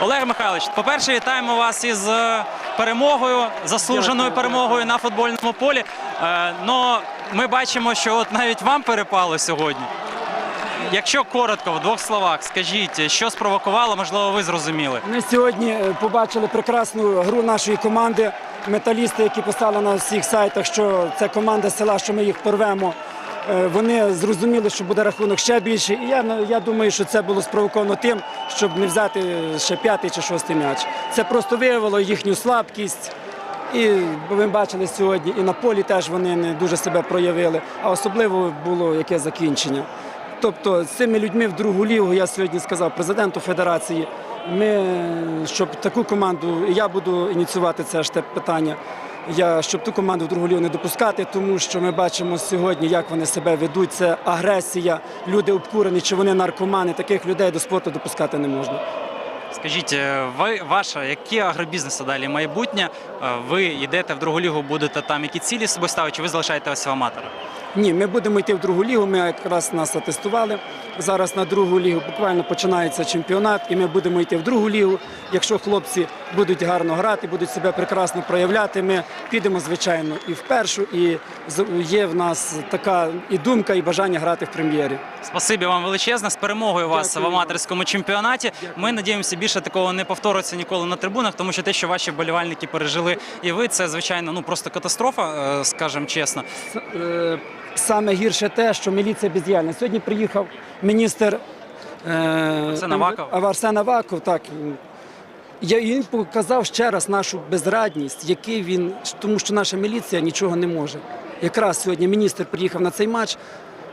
Олег Михайлович, по-перше, вітаємо вас із е, перемогою, заслуженою перемогою на футбольному полі. Е, Но ми бачимо, що от навіть вам перепало сьогодні. Якщо коротко, в двох словах, скажіть, що спровокувало, можливо, ви зрозуміли. Ми сьогодні е, побачили прекрасну гру нашої команди. Металісти, які писали на всіх сайтах, що це команда села, що ми їх порвемо. Е, Вони зрозуміли, що буде рахунок ще більший. І я, я думаю, що це було спровоковано тим, щоб не взяти ще п'ятий чи шостий м'яч. Це просто виявило їхню слабкість. І ви бачили сьогодні, і на полі теж вони не дуже себе проявили, а особливо було яке закінчення. Тобто з цими людьми в другу лігу я сьогодні сказав президенту федерації. Ми щоб таку команду, і я буду ініціювати це ж те питання. Я щоб ту команду в другу лігу не допускати, тому що ми бачимо сьогодні, як вони себе ведуть. Це агресія, люди обкурені, чи вони наркомани. Таких людей до спорту допускати не можна. Скажіть, е, ви ваша, які агробізнеси далі майбутнє? Е, Ви йдете в другу лігу, будете там які цілі собі ставити, чи ви залишаєтеся в аматорах? Ні, ми будемо йти в другу лігу. Ми якраз нас атестували. Зараз на другу лігу буквально починається чемпіонат, і ми будемо йти в другу лігу. Якщо хлопці будуть гарно грати, будуть себе прекрасно проявляти, ми підемо, звичайно, і в першу. І є в нас така і думка, і бажання грати в прем'єрі. Спасибі вам величезне. З перемогою вас Дякую в аматорському чемпіонаті. Ми надіємося, більше такого не повториться ніколи на трибунах, тому що те, що ваші болівальники пережили, і ви це звичайно ну просто катастрофа, е, скажемо чесно. Саме гірше те, що міліція бездіяльна. Сьогодні приїхав міністр е, Арсен Аваков. Арсен Аваков, так. Я, він показав ще раз нашу безрадність, який він, тому що наша міліція нічого не може. Якраз сьогодні міністр приїхав на цей матч,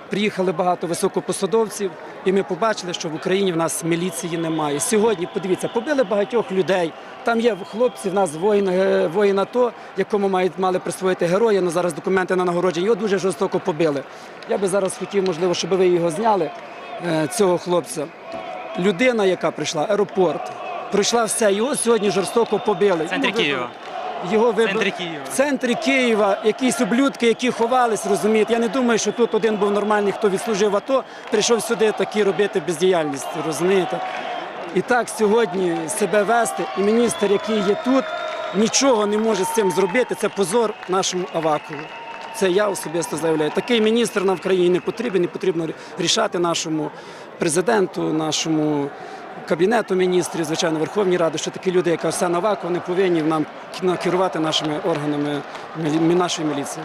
приїхали багато високопосадовців, і ми побачили, що в Україні в нас міліції немає. Сьогодні, подивіться, побили багатьох людей. Там є хлопці, в нас воїн, е, воїн АТО, якому мають мали присвоїти героя, але зараз документи на нагородження. Його дуже жорстоко побили. Я би зараз хотів, можливо, щоб ви його зняли, е, цього хлопця. Людина, яка прийшла, аеропорт, пройшла все, його сьогодні жорстоко побили. В центрі Києва. Його В вибили. центрі Києва. В центрі Києва якісь ублюдки, які ховались, розумієте. Я не думаю, що тут один був нормальний, хто відслужив АТО, прийшов сюди такі робити бездіяльність, розумієте. І так сьогодні себе вести, і міністр, який є тут, нічого не може з цим зробити. Це позор нашому Авакову. Це я особисто заявляю. Такий міністр нам в країні не потрібен, і потрібно рішати нашому президенту, нашому кабінету міністрів, звичайно, Верховній Ради, що такі люди, як Арсен Авак, вони повинні нам керувати нашими органами нашої міліції.